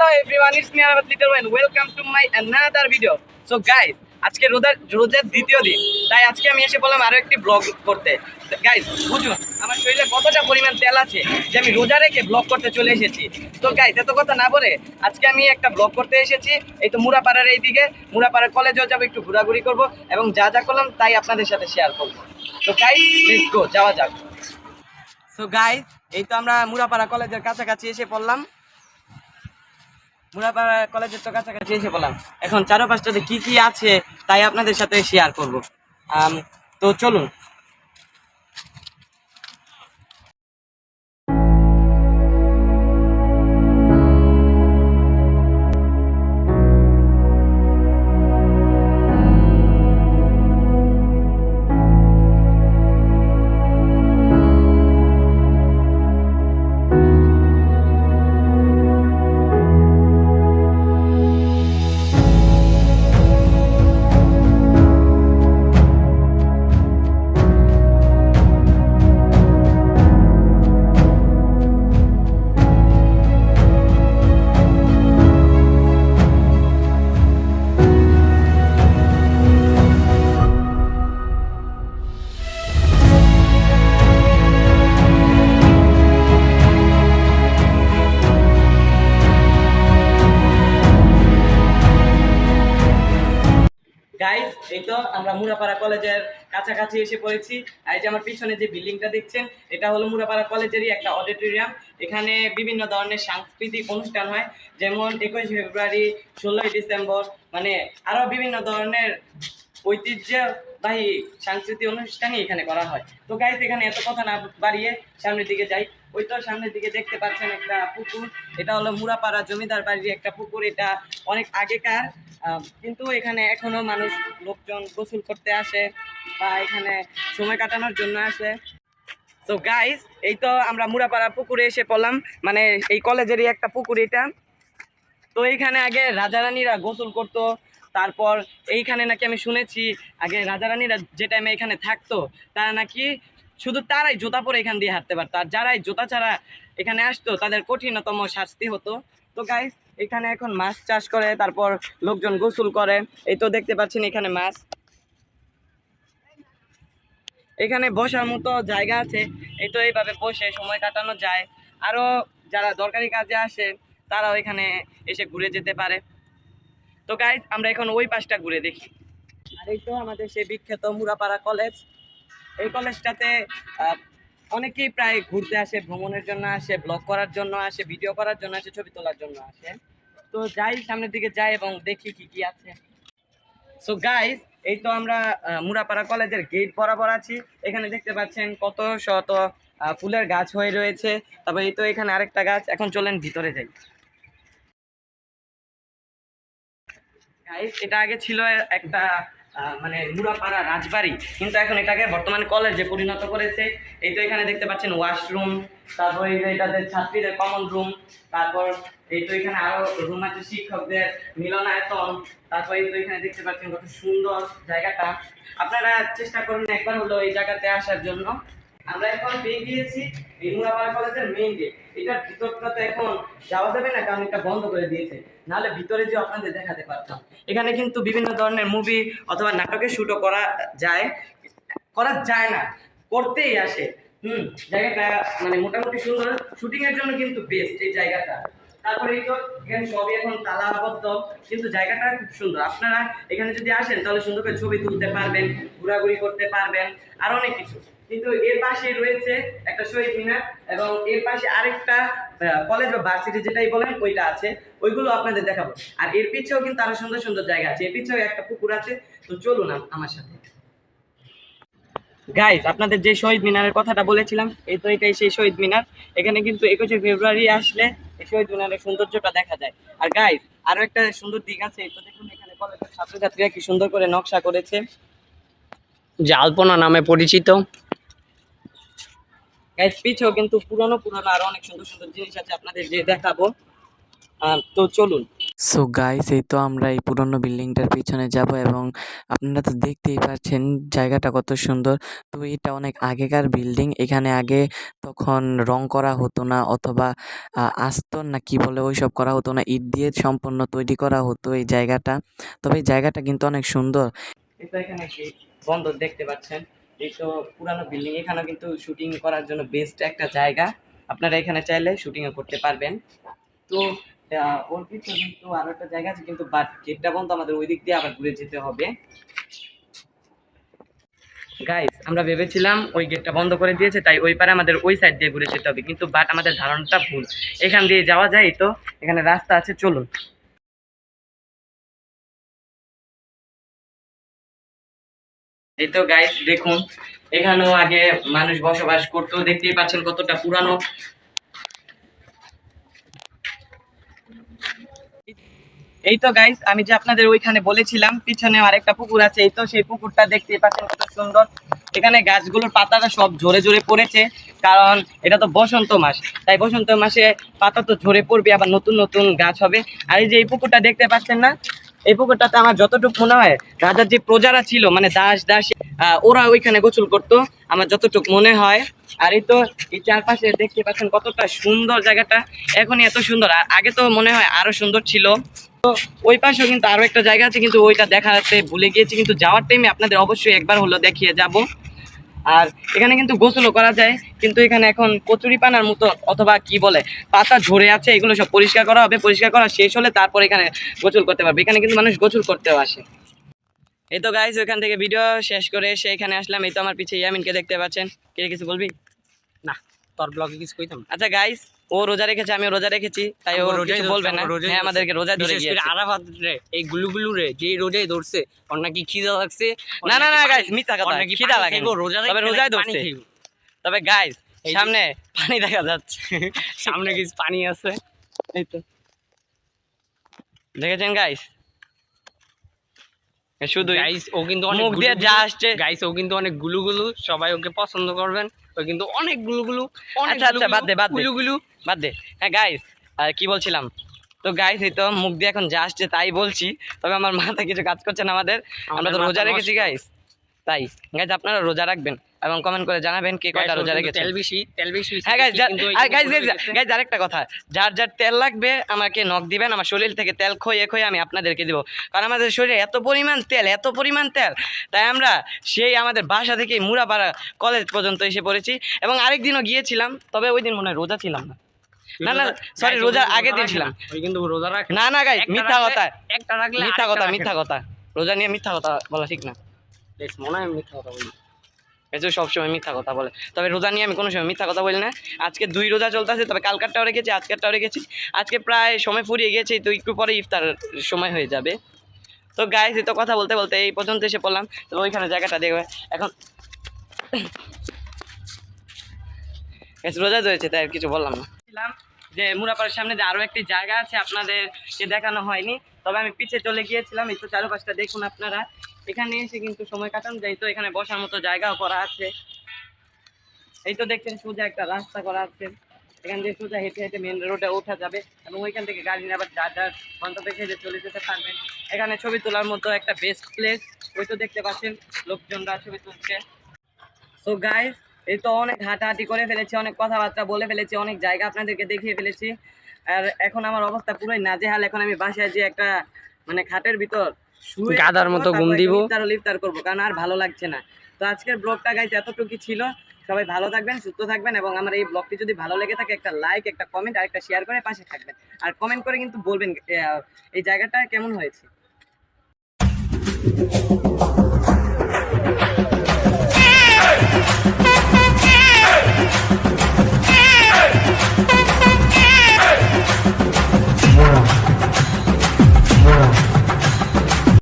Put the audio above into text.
hello everyone, it's me Arabat Little and welcome to my another video. So guys, আজকে রোজার রোজার দ্বিতীয় দিন। তাই আজকে আমি এসে বললাম আরও একটি ব্লগ করতে। গাইজ বুঝুন আমার শরীরে কতটা পরিমাণ তেল আছে যে আমি রোজা রেখে ব্লগ করতে চলে এসেছি। তো গাইজ এত কথা না বলে আজকে আমি একটা ব্লগ করতে এসেছি। এই তো মুরাপাড়ার এই দিকে মুরাপাড়ার কলেজেও যাব একটু ঘোরাঘুরি করব এবং যা যা করলাম তাই আপনাদের সাথে শেয়ার করব। তো গাইজ লেটস গো যাওয়া যাক। সো গাইজ এই তো আমরা মুরাপাড়া কলেজের কাছাকাছি এসে পড়লাম। মুরাপাড়া কলেজের তো কাছাকাছি এসে বললাম, এখন চারপাশটাতে কি কি আছে তাই আপনাদের সাথে শেয়ার করব। তো চলুন গাইস এই তো আমরা মুরাপাড়া কলেজের কাছাকাছি এসে পড়েছি। আর এই যে আমার পিছনে যে বিল্ডিংটা দেখছেন, এটা হলো মুরাপাড়া কলেজেরই একটা অডিটোরিয়াম। এখানে বিভিন্ন ধরনের সাংস্কৃতিক অনুষ্ঠান হয়। যেমন একুশে ফেব্রুয়ারি, ষোলোই ডিসেম্বর মানে আরও বিভিন্ন ধরনের ঐতিহ্যবাহী সাংস্কৃতিক অনুষ্ঠানই এখানে করা হয়। তো গাইজ এখানে এত কথা না বাড়িয়ে সামনের দিকে যাই। ওই তো সামনের দিকে দেখতে পাচ্ছেন একটা পুকুর। এটা হলো মুরাপাড়া জমিদার বাড়ির একটা পুকুর। এটা অনেক আগেকার। কিন্তু এখানে এখনও মানুষ লোকজন গোসল করতে আসে বা এখানে সময় কাটানোর জন্য আসে। তো গাইস এই তো আমরা মুরাপাড়া পুকুরে এসে পড়লাম। মানে এই কলেজেরই একটা পুকুর এটা। তো এইখানে আগে রাজারানীরা গোসল করতো। তারপর এইখানে নাকি আমি শুনেছি, আগে রাজারানীরা যে টাইমে এখানে থাকতো, তারা নাকি শুধু তারাই জুতা পরে এখান দিয়ে হাঁটতে পারতো। আর যারাই জুতা ছাড়া এখানে আসতো, তাদের কঠিনতম শাস্তি হতো। তো গাইস এখানে এখন মাছ চাষ করে, তারপর লোকজন গোসল করে। এই তো দেখতে পাচ্ছেন এখানে মাছ। এখানে বসার মতো জায়গা আছে। এই তো এইভাবে বসে সময় কাটানো যায়। আরও যারা দরকারি কাজে আসে, তারাও এখানে এসে ঘুরে যেতে পারে। তো গাইজ আমরা এখন ওই পাশটা ঘুরে দেখি। আর এই তো আমাদের সেই বিখ্যাত মুরাপাড়া কলেজ। এই কলেজটাতে অনেকেই প্রায় ঘুরতে আসে, ভ্রমণের জন্য আসে ব্লগ করার জন্য আসে ভিডিও করার জন্য আসে, ছবি তোলার জন্য আসে। তো যাই, সামনের দিকে যাই এবং দেখি কি কি আছে। সো গাইস এই তো আমরা মুরাপাড়া কলেজের গেট বরাবর আছি। এখানে দেখতে পাচ্ছেন কত শত ফুলের গাছ হয়ে রয়েছে। তারপর এই তো এখানে আরেকটা গাছ, এখন চলেন ভিতরে যাই। গাইস এটা আগে ছিল একটা মানে মুরাপাড়া রাজবাড়ি। কিন্তু এখন এটাকে বর্তমানে কলেজে পরিণত করেছে। এই তো এখানে দেখতে পাচ্ছেন ওয়াশরুম তারপর এই যে এটাদের ছাত্রীদের কমন রুম তারপর এই তো এখানে আরও রুম আছে শিক্ষকদের মিলনায়তন, তারপর এই তো এখানে দেখতে পাচ্ছেন কত সুন্দর জায়গাটা। আপনারা চেষ্টা করুন একবার হলো এই জায়গাতে আসার জন্য। আমরা এখন পেয়ে গিয়েছি এই মুরাপাড়া কলেজের মেইন গেট এটার ভিতরটা তো এখন যাওয়া যাবে না, কারণ এটা বন্ধ করে দিয়েছে। নাহলে ভিতরে যে আপনাদের দেখাতে পারতাম। এখানে কিন্তু বিভিন্ন ধরনের মুভি অথবা নাটকের শুটও করা যায়। করা যায় না, করতেই আসে। হুম, জায়গাটা মানে মোটামুটি সুন্দর। শুটিং এর জন্য কিন্তু বেস্ট এই জায়গাটা। তারপরে এই তো এখানে সবই এখন তালাবদ্ধ, কিন্তু জায়গাটা খুব সুন্দর। আপনারা এখানে যদি আসেন, তাহলে সুন্দর করে ছবি তুলতে পারবেন, ঘোরাঘুরি করতে পারবেন, আর অনেক কিছু। কিন্তু এর পাশে রয়েছে একটা শহীদ মিনার এবং এর পাশে আরেকটা কলেজ বা ভার্সিটি যেটাই বলেন, ওইটা আছে। ওইগুলো আপনাদের দেখাবো। আর এর পিছেও কিন্তু আরও সুন্দর সুন্দর জায়গা আছে। এর পিছেও একটা পুকুর আছে। তো চলুন আম- আমার সাথে। গাইজ আপনাদের যে শহীদ মিনারের কথাটা বলেছিলাম, এই তো এটাই সেই শহীদ মিনার। এখানে কিন্তু একুশে ফেব্রুয়ারি আসলে এই শহীদ মিনারের সৌন্দর্যটা দেখা যায়। আর গাইজ আরও একটা সুন্দর দিক আছে। এই তো দেখুন এখানে কলেজের ছাত্রছাত্রীরা কি সুন্দর করে নকশা করেছে। যে আলপনা নামে পরিচিত। গাইজ পিছেও কিন্তু পুরনো পুরনো আরও অনেক সুন্দর সুন্দর জিনিস আছে আপনাদের যে দেখাবো। তো চলুন। সো গাইস এই তো আমরা এই পুরনো বিল্ডিংটার পিছনে যাব এবং আপনারা তো দেখতেই পাচ্ছেন জায়গাটা কত সুন্দর। তো এটা অনেক আগেকার বিল্ডিং। এখানে আগে তখন রং করা হতো না অথবা আস্তর না কি বলে ওইসব করা হতো না। ইট দিয়ে সম্পূর্ণ তৈরি করা হতো এই জায়গাটা। তবে এই জায়গাটা কিন্তু অনেক সুন্দর। এখানে বন্দর দেখতে পাচ্ছেন। এই তো পুরানো বিল্ডিং এখানেও কিন্তু শুটিং করার জন্য বেস্ট একটা জায়গা। আপনারা এখানে চাইলে শুটিংও করতে পারবেন। তো ওর পিছনে কিন্তু আরও একটা জায়গা আছে, কিন্তু বাট গেটটা বন্ধ, আমাদের ওই দিক দিয়ে আবার ঘুরে যেতে হবে। গাইস আমরা ভেবেছিলাম ওই গেটটা বন্ধ করে দিয়েছে, তাই ওই পারে আমাদের ওই সাইড দিয়ে ঘুরে যেতে হবে। কিন্তু বাট আমাদের ধারণাটা ভুল। এখান দিয়ে যাওয়া যায় তো, এখানে রাস্তা আছে, চলুন। এই তো গাইস দেখুন, এখানেও আগে মানুষ বসবাস করতো, দেখতেই পাচ্ছেন কতটা পুরানো। এই তো গাইস আমি যে আপনাদের ওইখানে বলেছিলাম পিছনে আরেকটা পুকুর আছে, এই তো সেই পুকুরটা দেখতেই পাচ্ছেন কত সুন্দর। এখানে গাছগুলোর পাতাটা সব ঝরে ঝরে পড়েছে, কারণ এটা তো বসন্ত মাস। তাই বসন্ত মাসে পাতা তো ঝরে পড়বে, আবার নতুন নতুন গাছ হবে। আর এই যে এই পুকুরটা দেখতে পাচ্ছেন না এই পুকুরটাতে আমার যতটুকু মনে হয়, রাজার যে প্রজারা ছিল মানে দাস দাস ওরা ওইখানে গোসল করতো, আমার যতটুকু মনে হয়। আর এই তো এই চারপাশে দেখতে পাচ্ছেন কতটা সুন্দর জায়গাটা, এখনই এত সুন্দর। আর আগে তো মনে হয় আরও সুন্দর ছিল। তো ওই পাশেও কিন্তু আরও একটা জায়গা আছে, কিন্তু ওইটা দেখাতে ভুলে গিয়েছি, কিন্তু যাওয়ার টাইমে আপনাদের অবশ্যই একবার হলো দেখিয়ে যাব। আর এখানে কিন্তু গোসলও করা যায়, কিন্তু এখানে এখন কচুরি পানার মতো অথবা কি বলে, পাতা ঝরে আছে, এগুলো সব পরিষ্কার করা হবে, পরিষ্কার করা শেষ হলে তারপর এখানে গোসল করতে পারবে। এখানে কিন্তু মানুষ গোসল করতেও আসে। এই তো গাইজ ওখান থেকে ভিডিও শেষ করে এসে এখানে আসলাম। এই তো আমার পিছিয়ে ইয়ামিনকে দেখতে পাচ্ছেন। কে কিছু বলবি? না। তোর ব্লগে কিছু কইতাম? আচ্ছা গাইস ও রোজা রেখেছে আমিও রোজা রেখেছি তাই ও কিছু বলবে না। হ্যাঁ আমাদেরকে রোজা ধরে গিয়েছে আরাফাত রে এই গুলুগুলু রে যে রোজাই ধরছে ওর নাকি খিদা লাগছে না না না গাইস মিথ্যা কথা খিদা লাগে রোজা তবে রোজাই ধরছে। তবে গাইস সামনে পানি দেখা যাচ্ছে। সামনে কিছু পানি আছে। এই তো। দেখেছেন গাইস শুধু গাইস ও কিন্তু অনেক মুখ দিয়ে যা আসছে। গাইস ও কিন্তু অনেক গুলুগুলু সবাই ওকে পছন্দ করবেন। কিন্তু অনেক গুলুগুলু অনেক আচ্ছা, আচ্ছা, বাদ দে, বাদ দে। গুলুগুলু বাদ দে। হ্যাঁ গাইস আর কি বলছিলাম? তো গাইস এই তো মুখ দিয়ে এখন যা আসছে তাই বলছি তবে আমার মাথা কিছু কাজ করছে না আমাদের। আমরা তো রোজা রেখেছি গাইস তাই গাইস আপনারা রোজা রাখবেন। এবং কমেন্ট করে জানাবেন কে কয়টা রোজা রেখেছেন তেল বেশি তেল বেশি হ্যাঁ গাইজ গাইজ গাইজ আরেকটা কথা। যার যার তেল লাগবে আমাকে নখ দিবেন আমার শরীর থেকে তেল খয়ে খয়ে আমি আপনাদেরকে দিব। কারণ আমাদের শরীরে এত পরিমাণ তেল এত পরিমাণ তেল তাই আমরা সেই আমাদের বাসা থেকে মুরাপাড়া কলেজ পর্যন্ত এসে পড়েছি। এবং আরেকদিনও গিয়েছিলাম তবে ওই দিন মনে হয় রোজা ছিলাম না। না, না, রোজা- sorry, রোজার আগের দিন ছিলাম। কিন্তু রোজা রাখে না। না গাইজ মিথ্যা কথা। একটা রাখলে মিথ্যা কথা মিথ্যা কথা। রোজা নিয়ে মিথ্যা কথা বলা ঠিক না। মনে হয় মিথ্যা কথা বলি। এসে সবসময় মিথ্যা কথা বলে। তবে রোজা নিয়ে আমি কোনো সময় মিথ্যা কথা বলি না। আজকে দুই রোজা চলতেছে তবে কালকারটাও রেখেছি আজকেরটাও রেখেছি। আজকে প্রায় সময় ফুরিয়ে গেছে তো একটু পরে ইফতার সময় হয়ে যাবে। তো গাইস তো কথা বলতে বলতে এই পর্যন্ত এসে পড়লাম। তো ওইখানে জায়গাটা দেখবে। এখন রোজা ধরেছে তাই আর কিছু বললাম না। যে মুরাপাড়ার সামনে যে আরও একটি জায়গা আছে আপনাদেরকে দেখানো হয়নি। তবে আমি পিছিয়ে চলে গিয়েছিলাম এই তো চারপাশটা দেখুন আপনারা। এখানে এসে কিন্তু সময় কাটানো যায়। তো এখানে বসার মতো জায়গাও করা আছে। এই তো দেখছেন সোজা একটা রাস্তা করা আছে। এখান থেকে সোজা হেঁটে হেঁটে মেন রোডে ওঠা যাবে এবং ওইখান থেকে গাড়ি নিয়ে আবার যার যার গন্তব্যে খেয়ে চলে যেতে পারবেন। এখানে ছবি তোলার মতো একটা বেস্ট প্লেস ওই তো দেখতে পাচ্ছেন লোকজনরা ছবি তুলছে। সো গাইস এই তো অনেক হাঁটাহাঁটি করে ফেলেছি, অনেক কথাবার্তা বলে ফেলেছি, অনেক জায়গা আপনাদেরকে দেখিয়ে ফেলেছি। আর এখন আমার অবস্থা পুরোই নাজেহাল। এখন আমি বাসায় যে একটা মানে খাটের ভিতর গাধার মতো ঘুম দিব। ইফতার হলে ইফতার করব কারণ আর ভালো লাগছে না। তো আজকের ব্লগটা গাইজ এতটুকু ছিল। সবাই ভালো থাকবেন সুস্থ থাকবেন এবং আমার এই ব্লগটি যদি ভালো লেগে থাকে একটা লাইক একটা কমেন্ট আর একটা শেয়ার করে পাশে থাকবেন। আর কমেন্ট করে কিন্তু বলবেন এই জায়গাটা কেমন হয়েছে?